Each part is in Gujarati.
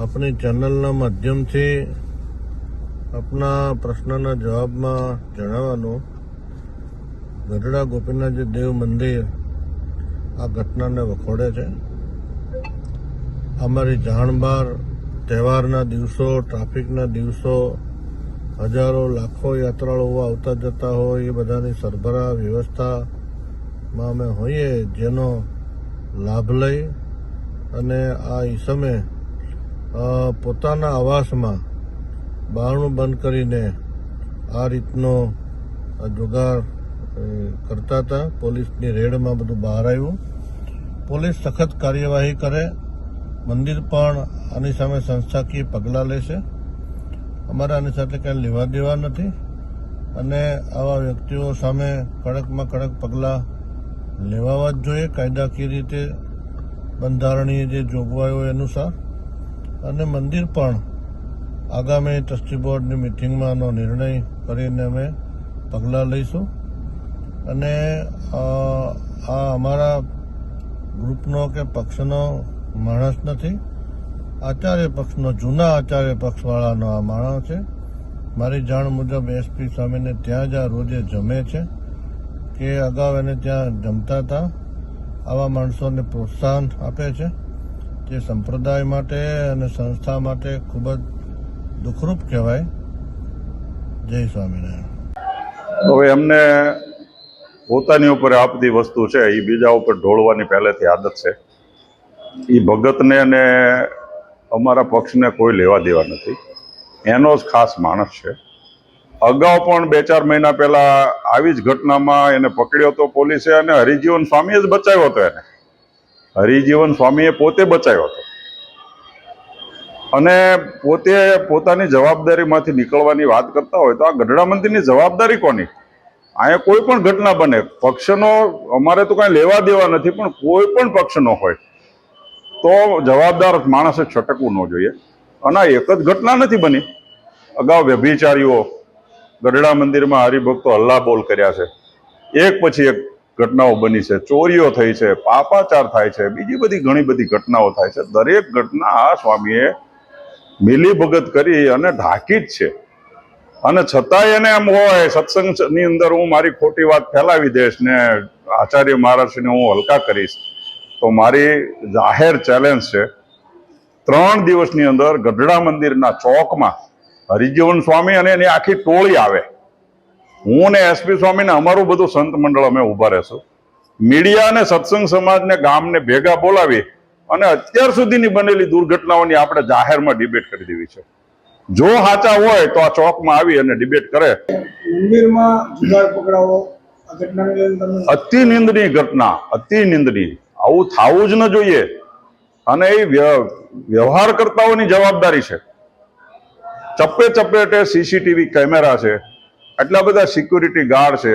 આપણી ચેનલના માધ્યમથી આપના પ્રશ્નના જવાબમાં જણાવવાનું. ગઢડા ગોપીનાથજી દેવ મંદિર આ ઘટનાને વખોડે છે. અમારી જાણ બહાર તહેવારના દિવસો, ટ્રાફિકના દિવસો, હજારો લાખો યાત્રાળુઓ આવતા જતા હોય, એ બધાની સરભરા વ્યવસ્થામાં અમે હોઈએ, જેનો લાભ લઈ અને આ ઈસમે પોતાના આવાસમાં બારણું બંધ કરીને આ રીતનો જુગાર કરતા હતા. પોલીસની રેડમાં બધું બહાર આવ્યું. પોલીસ સખત કાર્યવાહી કરે. મંદિર પણ આની સામે સંસ્થાકીય પગલાં લેશે. અમારે આની સાથે કાંઈ લેવા દેવા નથી. અને આવા વ્યક્તિઓ સામે કડકમાં કડક પગલાં લેવાવા જ જોઈએ. કાયદાકીય રીતે બંધારણીય જે જોગવાઈઓ અનુસાર. અને મંદિર પણ આગામી ટ્રસ્ટી બોર્ડની મિટિંગમાં આનો નિર્ણય કરીને અમે પગલાં લઈશું. અને આ અમારા ગ્રુપનો કે પક્ષનો માણસ નથી, આચાર્ય પક્ષનો, જૂના આચાર્ય પક્ષવાળાનો આ માણસ છે. મારી જાણ મુજબ એસપી સ્વામીને ત્યાં જ આ રોજે જમે છે કે અગાઉ એને ત્યાં જમતા હતા. આવા માણસોને પ્રોત્સાહન આપે છે. જે સંપ્રદાય માટે અને સંસ્થા માટે ખૂબ જ દુઃખરૂપ કહેવાય. જય સ્વામિનારાયણ. હવે એમને પોતાની ઉપર આપતી વસ્તુ છે એ બીજા ઉપર ઢોળવાની પહેલેથી આદત છે. એ ભગતને અને અમારા પક્ષને કોઈ લેવા દેવા નથી. એનો જ ખાસ માણસ છે. અગાઉ પણ બે ચાર મહિના પહેલા આવી જ ઘટનામાં એને પકડ્યો હતો પોલીસે અને હરિજીવન સ્વામીએ જ બચાવ્યો હતો એને. હરિજીવન સ્વામીએ પોતે બચાવ્યો હતો. અને પોતે પોતાની જવાબદારીમાંથી નીકળવાની વાત કરતા હોય તો આ ગઢડા મંદિરની જવાબદારી કોની? અહીંયા કોઈ પણ ઘટના બને. પક્ષનો અમારે તો કાંઈ લેવા દેવા નથી, પણ કોઈ પણ પક્ષનો હોય તો જવાબદાર માણસે છટકવું ન જોઈએ. અને આ એક જ ઘટના નથી બની. અગાઉ વ્યભિચારીઓ ગઢડા મંદિરમાં હરિભક્તો હલ્લા બોલ કર્યા છે. એક પછી એક ઘટનાઓ બની છે, ચોરીઓ થઈ છે, પાપાચાર થાય છે, બીજી બધી ઘણી બધી ઘટનાઓ થાય છે. દરેક ઘટના આ સ્વામીએ મિલીભગત કરી અને ઢાંકી જ છે. અને છતાંય એને એમ હોય, સત્સંગની અંદર હું મારી ખોટી વાત ફેલાવી દઈશ ને આચાર્ય મહારાજને હું હલકા કરીશ, તો મારી જાહેર ચેલેન્જ છે. ત્રણ દિવસની અંદર ગઢડા મંદિરના ચોકમાં હરિજીવન સ્વામી અને એની આખી ટોળી આવે. હું ને એસપી સ્વામી ને અમારું બધું સંત મંડળ અમે ઊભા રહેશું. મીડિયા અને સત્સંગ સમાજને ગામને ભેગા બોલાવી અને અત્યાર સુધીની બનેલી દુર્ઘટનાઓની આપણે જાહેરમાં ડિબેટ કરી દેવી છે. જો સાચા હોય તો આ ચોકમાં આવી અને ડિબેટ કરે. મંદિરમાં જુગાર પકડાવો અતિ નિંદનીય ઘટના અતિ નિંદનીય. આવું થવું જ ન જોઈએ. અને એ વ્ય- વ્યવહાર કરતાઓની જવાબદારી છે. ચપ્પે ચપ્પેટે સીસીટીવી કેમેરા છે. આટલા બધા સિક્યુરિટી ગાર્ડ છે.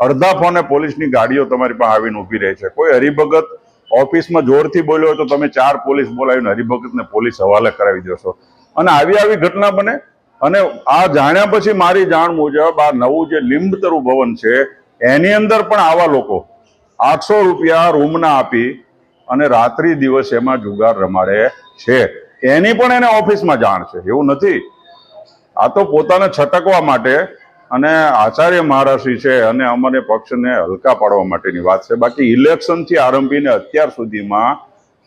અડધા ફોને પોલીસની ગાડીઓ તમારી પાસે આવીને ઊભી રહે છે. કોઈ હરિભગત ઓફિસમાં જોરથી બોલ્યો તો તમે ચાર પોલીસ બોલાવીને હરિભગતને પોલીસ હવાલે કરાવી દેશો. અને આવી આવી ઘટના બને. અને આ જાણ્યા પછી મારી જાણ મુજબ આ નવું જે લીંબતરુ ભવન છે, એની અંદર પણ આવા લોકો આઠસો રૂપિયા રૂમના આપી અને રાત્રિ દિવસ એમાં જુગાર રમાડે છે. એની પણ એને ઓફિસમાં જાણ છે. એવું નથી. આ તો પોતાને છટકવા માટે અને આચાર્ય મહારાષ્ટ્રી છે અને અમારે પક્ષને હલકા પાડવા માટેની વાત છે. બાકી ઇલેક્શનથી આરંભીને અત્યાર સુધીમાં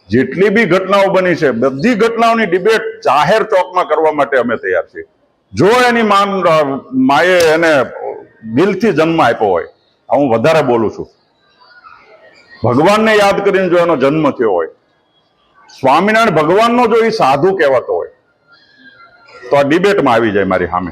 જેટલી બી ઘટનાઓ બની છે, બધી ઘટનાઓની ડિબેટ જાહેર ચોકમાં કરવા માટે અમે તૈયાર છીએ. જો એની માન માએ એને દિલથી જન્મ આપ્યો હોય હું વધારે બોલું છું. ભગવાનને યાદ કરીને જો એનો જન્મ થયો હોય, સ્વામિનારાયણ ભગવાનનો જો એ સાધુ કહેવાતો હોય, તો આ ડિબેટમાં આવી જાય મારી સામે.